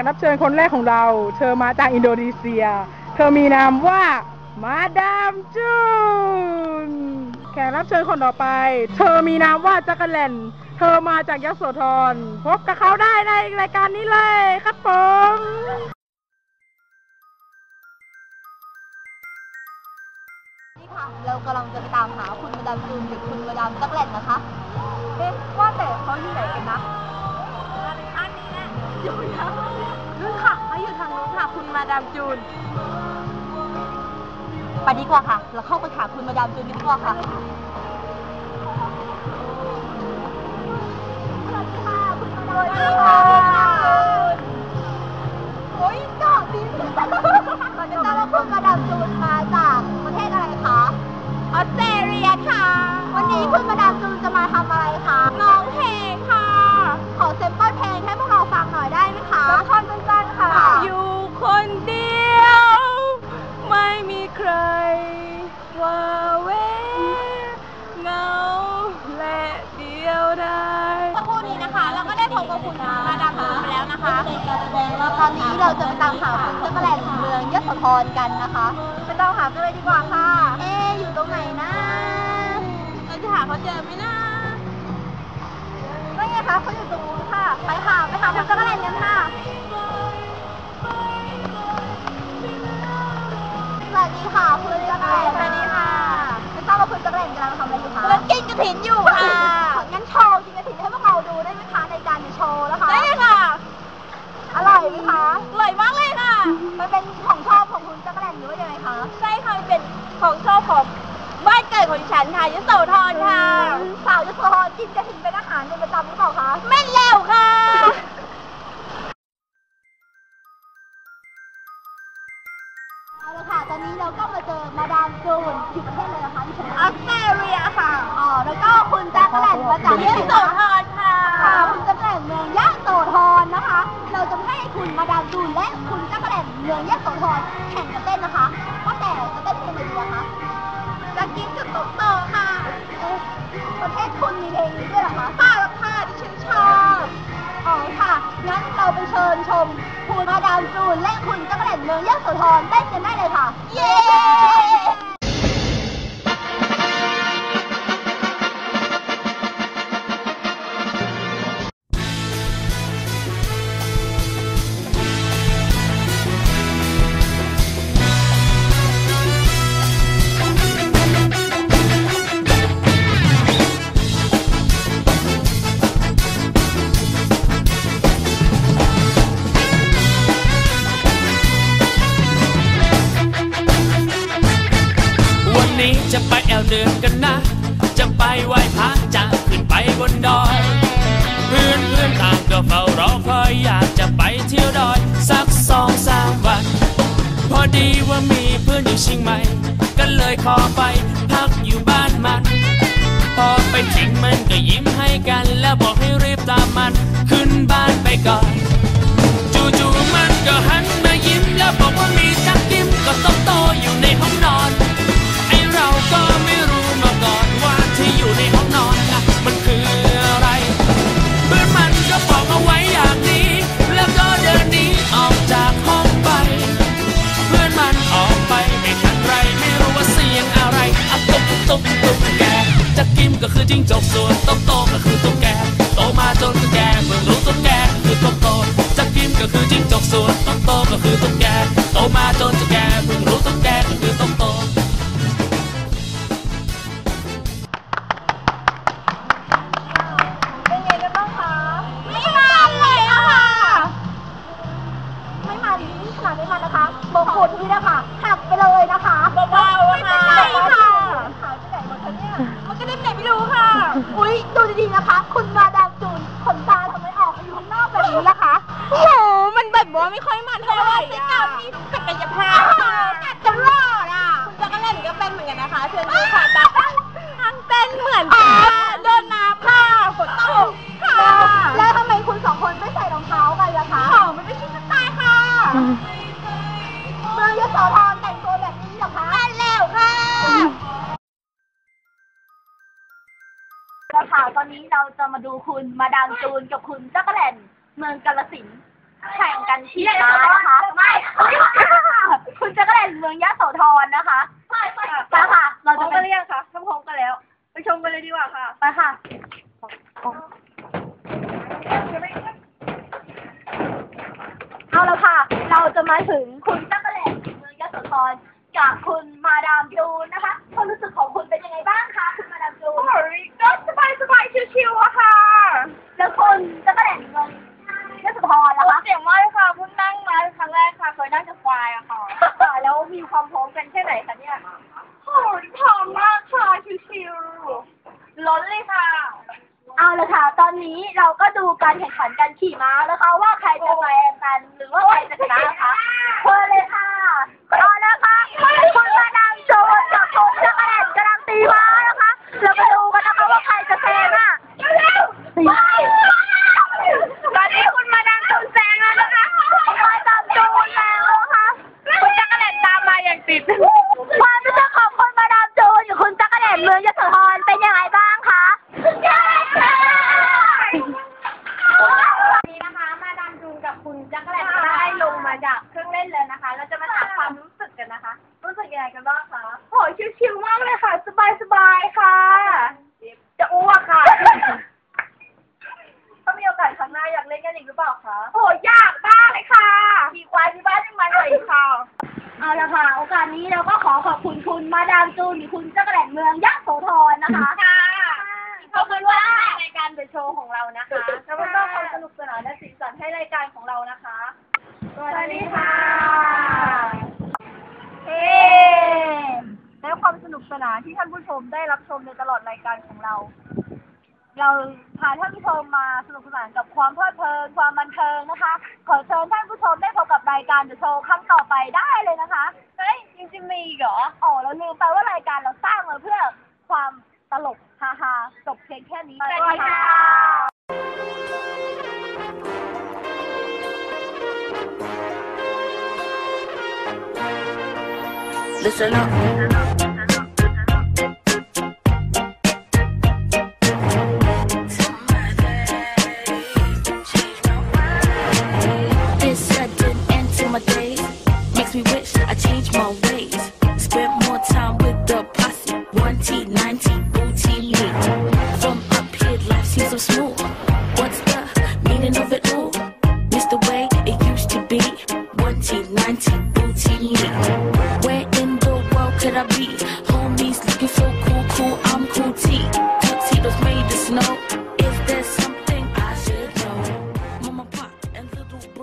กรับเชิญคนแรกของเรา เธอมาจากอินโดนีเซีย เธอมีนามว่ามาดามจูน แขกรับเชิญคนต่อไป เธอมีนามว่าจักรแลนเธอมาจากยโสธร พบกับเขาได้ในรายการนี้เลยครับผมนี่ค่ะ เรากำลังจะไปตามหาคุณมาดามจูนหรือคุณมาดามตักแหลนนะคะ เอ๊ะว่าแต่เขาอยู่ไหน อยู่นู้นค่ะเขาอยู่ทางนู้นค่ะ คุณมาดามจูน ไปดีกว่าค่ะ เราเข้าไปหาคุณมาดามจูนดีกว่าค่ะ สวัสดีค่ะ คุณมาดามจูน หาคุณจักรแลนของเมืองยโสธรกันนะคะไปตามหากันเลยดีกว่าค่ะ เอ๊ะอยู่ตรงไหนนะเราจะหาเขาเจอไหมนะนั่นไงคะเขาอยู่ตรงนู้นค่ะ ไปค่ะไปหาคุณจักรแลนกันค่ะ สวัสดีค่ะคุณจักรแลนสวัสดีค่ะไม่ทราบว่าคุณจักรแลนกำลังทำอะไรอยู่คะกำลังกินกระถินอยู่ค่ะงั้นโชว์กินกระถินให้พวกเราดูได้ไหมคะในการโชว์นะคะ ได้ค่ะ อร่อยไหมคะ อร่อยมากเลยค่ะ มันเป็นของชอบของคุณจักรแลนหรือว่ายังไงคะ ใช่ค่ะเป็นของชอบของบ้านเกิดของฉันค่ะยโสธรค่ะ สาวยโสธรกินกระถินเป็นอาหารเป็นประจำหรือเปล่าคะแม่นแล้วค่ะ เอาละค่ะ ตอนนี้เราก็มาเจอมาดามจูนอยู่ประเทศอะไรนะคะที่ฉันออสเตรเลียค่ะ อ๋อ แล้วก็คุณจักรแลนมาจากยโสธรค่ะ ค่ะ คุณจักรแลนเมืองยะโสธรนะคะ เราจะให้คุณมาดามจูนและคุณจักรแลน เมืองยะโสธรแข่งกันเต้นนะคะว่าแต่จะเต้นเป็นอะไรดีอะคะจะกินกับตุ๊กโตค่ะเอ๊ะประเทศคุณมีเพลงนี้ด้วยเหรอคะค่ะค่ะที่ฉันชอบอ๋อค่ะงั้นเราไปเชิญชมคุณมาดามจูนและคุณจักรแลนเมืองยะโสธรเต้นกันได้เลยค่ะ เย้ จะไปแอนกันนะ จะไปไหว้พระจะขึ้นไปบนดอย เพื่อนเพื่อนต่างก็เฝ้ารอคอยอยากจะไปเที่ยวดอย สักสองสามวัน พอดีว่ามีเพื่อนอยู่เชียงใหม่ก็เลยขอไปพักอยู่บ้านมัน พอไปถึงมันก็ยิ้มให้กัน แล้วบอกให้รีบตามมัน ขึ้นบ้านไปก่อน มก็คือจิ้งจกส่วนโตโตก็คือตุ๊กแกโตมาจนแกเพิ่งรู้ตุ๊กแกคือโตโตจักกิ้มก็คือจิ้งจกส่วนโตโตก็คือตุ๊กแกโตมาจนแกเพิ่งรู้ตุ๊กแกก็คือโตโต อุ้ยดูดีๆนะคะ คุณมาดามจูนขนตาทำไมออกมาอยู่ข้างนอกแบบนี้ล่ะคะโอ้โห มันแบบว่าไม่ค่อยมันเท่าไหร่แต่อะว่ามีศักยภาพ จะมาดูคุณมาดามจูนกับคุณจักรแลนเมืองกาลสินธุ์แข่งกันขี่ม้านะคะไม่คุณจักรแลนเมืองยะโสธรนะคะไปไปไปค่ะ เราจะไปเรียกค่ะทั้งพร้อมกันแล้ว ไปชมกันเลยดีกว่าค่ะ ไปค่ะเอาละค่ะ เราจะมาถึง คะเสียงมากค่ะเพิ่งนั่งมาครั้งแรกค่ะ เคยนั่งจากควายอะค่ะแล้วมีความพร้อมกันแค่ไหนคะเนี่ยโอ้ยพร้อมมากค่ะชิวๆล้นเลยค่ะ เอาละค่ะ ตอนนี้เราก็ดูการแข่งขันการขี่ม้านะคะว่าใครจะแซงกันหรือว่าใครจะชนะนะคะเชิญเลยค่ะเอาละค่ะคุณมาดามจูนกับคุณจักรแหลนกำลังตีม้านะคะ เรามาดูกันนะคะว่าใครจะแซงอะตอนนี้คุณมาดามจูนแซงแล้วนะคะคุณมาดามจูนแซงแล้วค่ะ คุณจักรแลนตามมาอย่าง ติด ความรู้สึกของคุณมาดามจูนกับคุณจักรแหลนเมืองยโสธรเป็นยังไงบ้างคะวันนี้นะคะ มาดามจูนกับคุณจักรแหลนก็ได้ลงมาจากเครื่องเล่นเลยนะคะ เราจะมาถามความรู้สึกกันนะคะ รู้สึกยังไงกันบ้างคะโอ้ยชิวๆมากเลยค่ะ สบายๆค่ะ จะอ้วกค่ะ ถ้ามีโอกาสครั้งหน้าอยากเล่นกันอีกหรือเปล่าคะโอ้ยยากมากเลยค่ะขี่ควายที่บ้านยังมันเลยค่ะ เอาละค่ะ โอกาสนี้เราก็ขอขอบคุณคุณมาดามจูนหรือคุณจักรแหลนเมืองยะโสธรนะคะค่ะขอบคุณว่าในการเดอะโชว์ของเรานะคะแล้วก็ต้องความสนุกสนานและสีสันให้รายการของเรานะคะสวัสดีค่ะเฮ้และความสนุกสนานที่ท่านผู้ชมได้รับชมในตลอดรายการของเรา เราพาท่านผู้ชมมาสนุกสนานกับความเพลิดเพลินความบันเทิงนะคะ ขอเชิญท่านผู้ชมได้พบกับรายการเดอะโชว์ครั้งต่อไปได้เลยนะคะเฮ้ยจริงๆมีอีกเหรออ๋อเราลืมไปว่ารายการเราสร้างมาเพื่อความตลกฮาฮาๆจบเพียงแค่นี้สวัสดีค่ะ Listen up.